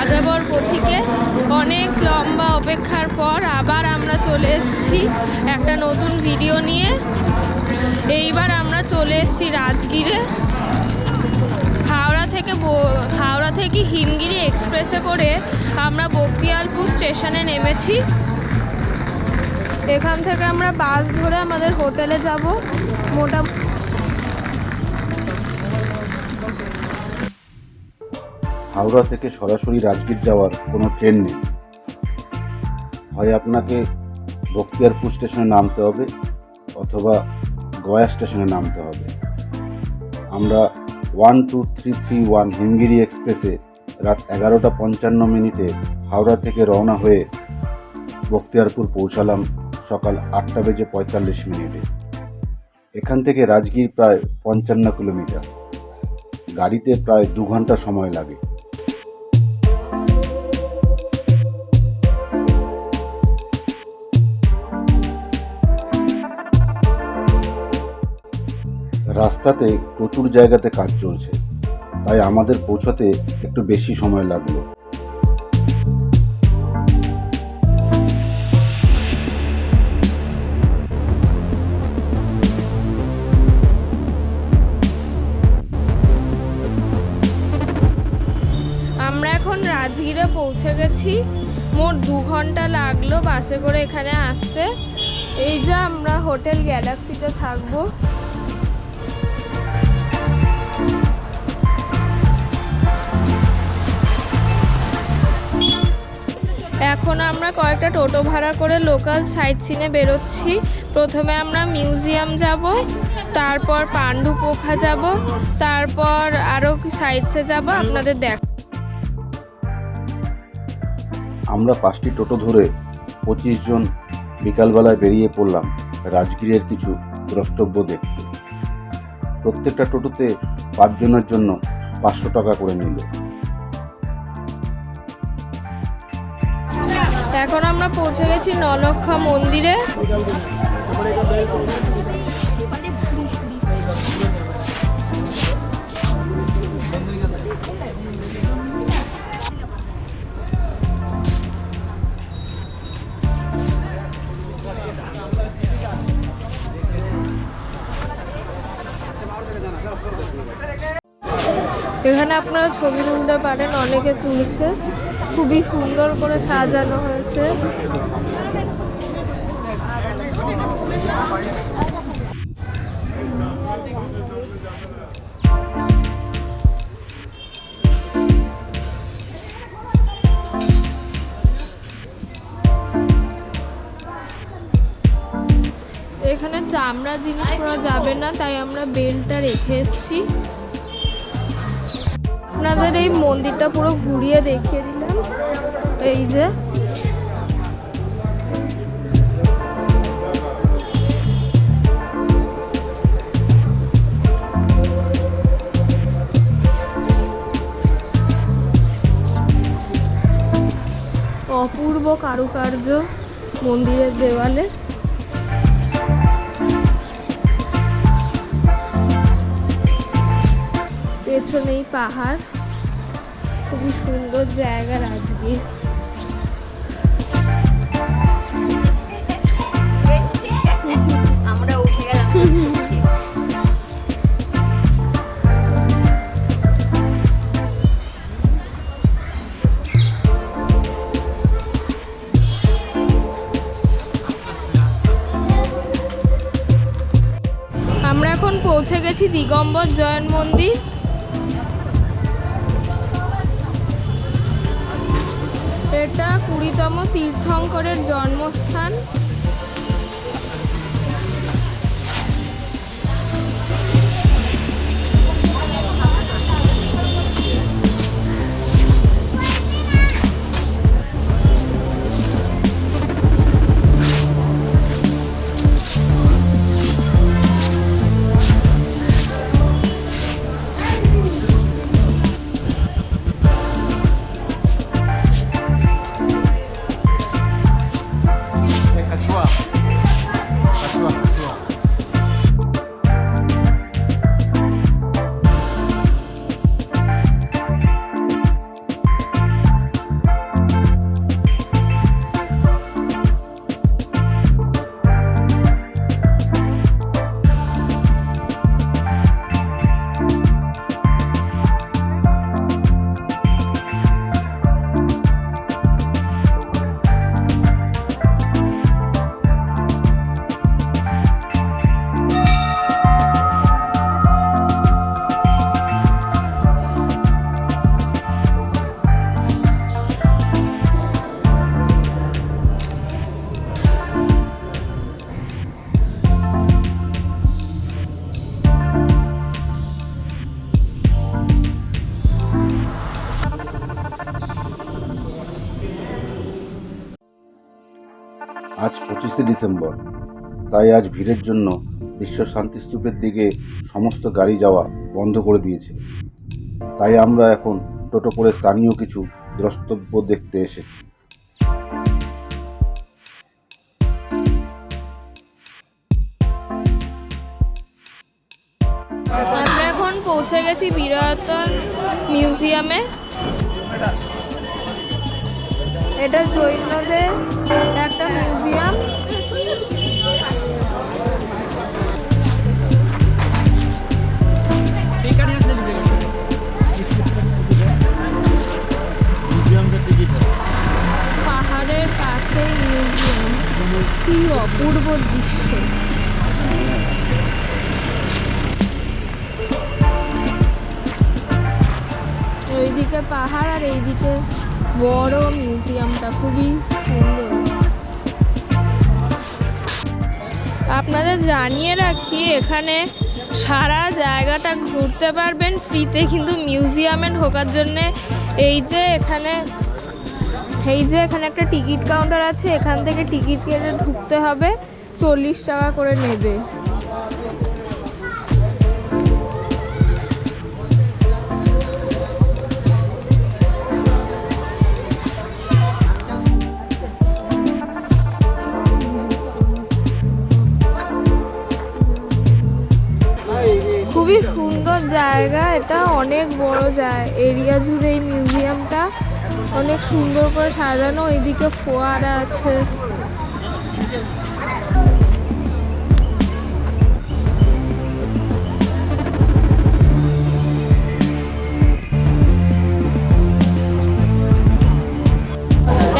যাযাবর পথিকে অনেক লম্বা অপেক্ষার পর আবার আমরা চলে এসেছি একটা নতুন ভিডিও নিয়ে। এইবার আমরা চলে এসেছি রাজগিরে। হাওড়া থেকে হাওড়া থেকে হিমগিরি এক্সপ্রেসে করে আমরা বক্তিয়ালপুর স্টেশনে নেমেছি। এখান থেকে আমরা বাস ধরে আমাদের হোটেলে যাব। মোটা হাওড়া থেকে সরাসরি রাজগীর যাওয়ার কোনো ট্রেন নেই। হয় আপনাকে বক্তিয়ারপুর স্টেশনে নামতে হবে অথবা গয়া স্টেশনে নামতে হবে। আমরা one two three three one Himgiri এক্সপ্রেসে রাত এগারোটা পঞ্চান্ন মিনিটে হাওড়া থেকে রওনা হয়ে বক্তিয়ারপুর পৌঁছালাম সকাল আটটা বেজে পঁয়তাল্লিশ মিনিটে। এখান থেকে রাজগীর প্রায় পঞ্চান্ন কিলোমিটার। গাড়িতে প্রায় দু ঘণ্টা সময় লাগে। রাস্তাতে প্রচুর জায়গাতে কাজ চলছে। তাই আমাদের পৌঁছাতে একটু বেশি সময় লাগল। আমরা এখন রাজগিরে পৌঁছে গেছি। মোট দু ঘণ্টা লাগল বাসে করে এখানে আসতে। এই যে আমরা হোটেল গ্যালাক্সিতে থাকব। এখন আমরা কয়েকটা টোটো ভাড়া করে লোকাল সাইট সিনে বেরোচ্ছি। প্রথমে আমরা মিউজিয়াম যাব, তারপর পাণ্ডু পোখা যাব, তারপর আরও সাইটসে যাব, আপনাদের দেখ আমরা পাঁচটি টোটো ধরে পঁচিশ জন বিকালবেলায় বেরিয়ে পড়লাম রাজগীরের কিছু দ্রষ্টব্য দেখতে। প্রত্যেকটা টোটোতে পাঁচজনের জন্য পাঁচশো টাকা করে নিল। আমরা পৌঁছে গেছি নলক্ষা মন্দিরে। এখানে আপনারা ছবি তুলতে পারেন অনেকে তুলছে। খুবই সুন্দর করে সাজানো হয়েছে। এখানে চামড়া জিনিস করা যাবে না, তাই আমরা বেলটা রেখে এসেছি। আপনাদের এই মন্দিরটা পুরো ঘুরিয়ে দেখিয়ে দিলাম এই যে। অপূর্ব কারুকার্য মন্দিরের দেওয়ালে। পেছনেই পাহাড়। খুবই সুন্দর জায়গা রাজগীর। আমরা উঠে গেলাম আমরা এখন পৌঁছে গেছি দিগম্বর জয়ন মন্দির। এটা কুড়িতম তীর্থঙ্করের জন্মস্থান। ডিসেম্বর। তাই আজ ভিড়ের জন্য বিশ্ব শান্তি শান্তিস্তূপের দিকে সমস্ত গাড়ি যাওয়া বন্ধ করে দিয়েছে। তাই আমরা এখন টোটো করে স্থানীয় কিছু দ্রষ্টব্য দেখতে এসেছি। আমরা এখন পৌঁছে গেছি বিরাটন মিউজিয়ামে। এটা জৈনদের একটা মিউজিয়াম। কি অপূর্ব দৃশ্য। ওইদিকে পাহাড় আর এইদিকে বড় মিউজিয়ামটা, খুবই সুন্দর। আপনাদের জানিয়ে রাখি, এখানে সারা জায়গাটা ঘুরতে পারবেন। ফ্রিতে কিন্তু মিউজিয়ামে ঢোকার জন্যে এই যে এখানে এই যে এখানে একটা টিকিট কাউন্টার আছে, এখান থেকে টিকিট কেটে ঢুকতে হবে। চল্লিশ টাকা করে নেবে। খুবই সুন্দর জায়গা, এটা অনেক বড় যায় এরিয়া জুড়ে এই মিউজিয়ামটা অনেক সুন্দর করে সাজানো ওইদিকে ফোয়ারা আছে।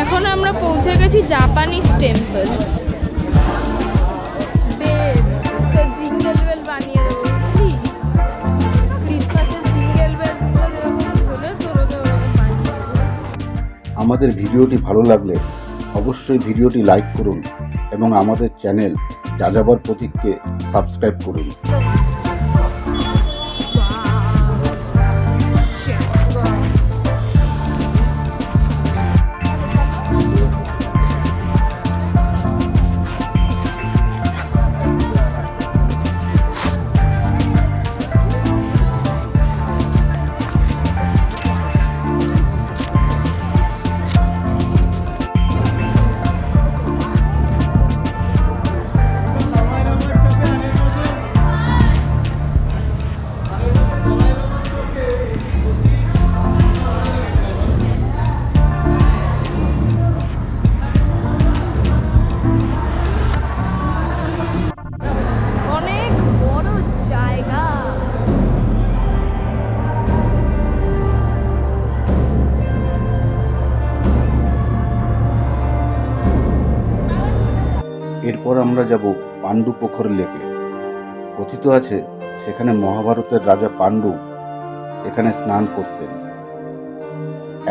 এখন আমরা পৌঁছে গেছি জাপানিজ টেম্পল। আমাদের ভিডিওটি ভালো লাগলে অবশ্যই ভিডিওটি লাইক করুন এবং আমাদের চ্যানেল যাযাবর প্রতীককে সাবস্ক্রাইব করুন। আমরা যাব পাণ্ডু পোখর লেকে। কথিত আছে, সেখানে মহাভারতের রাজা পাণ্ডু এখানে স্নান করতেন।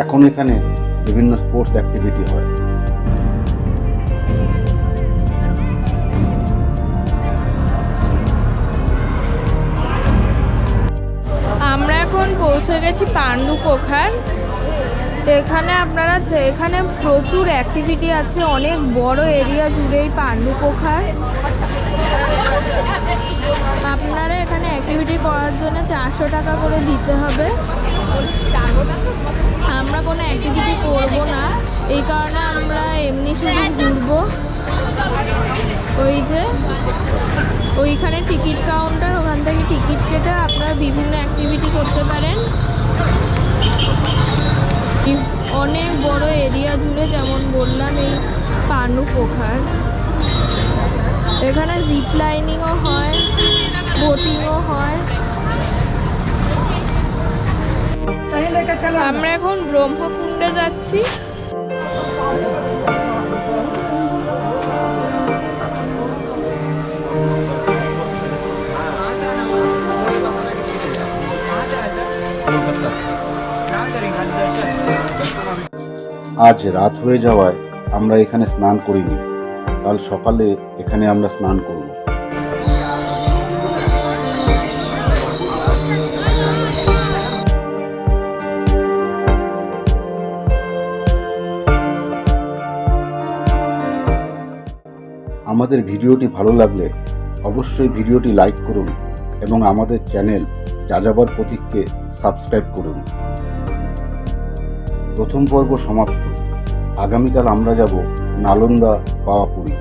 এখন এখানে বিভিন্ন স্পোর্টস অ্যাক্টিভিটি হয়। আমরা এখন পৌঁছে গেছি পাণ্ডু পোখার। এখানে আপনারা এখানে প্রচুর অ্যাক্টিভিটি আছে, অনেক বড় এরিয়া জুড়েই পাণ্ডু পোখার আপনারা এখানে অ্যাক্টিভিটি করার জন্য চারশো টাকা করে দিতে হবে। আমরা কোনো অ্যাক্টিভিটি করব না। এই কারণে আমরা এমনি শুধু ঘুরবো। ওই যে, ওইখানে টিকিট কাউন্টার, ওখান থেকে টিকিট কেটে আপনারা বিভিন্ন অ্যাক্টিভিটি করতে পারেন। অনেক বড় এরিয়া জুড়ে যেমন বললাম এই পানু পোখার। এখানে জিপ লাইনিংও হয় বোটিংও হয়। আমরা এখন ব্রহ্মকুণ্ডে যাচ্ছি। আজ রাত হয়ে যাওয়ায় আমরা এখানে স্নান করিনি। কাল সকালে এখানে আমরা স্নান করব। আমাদের ভিডিওটি ভালো লাগলে অবশ্যই ভিডিওটি লাইক করুন এবং আমাদের চ্যানেল যাযাবর প্রতীককে সাবস্ক্রাইব করুন। প্রথম পর্ব সমাপ্ত। আগামীকাল আমরা যাব নালন্দা পাওয়াপুরী।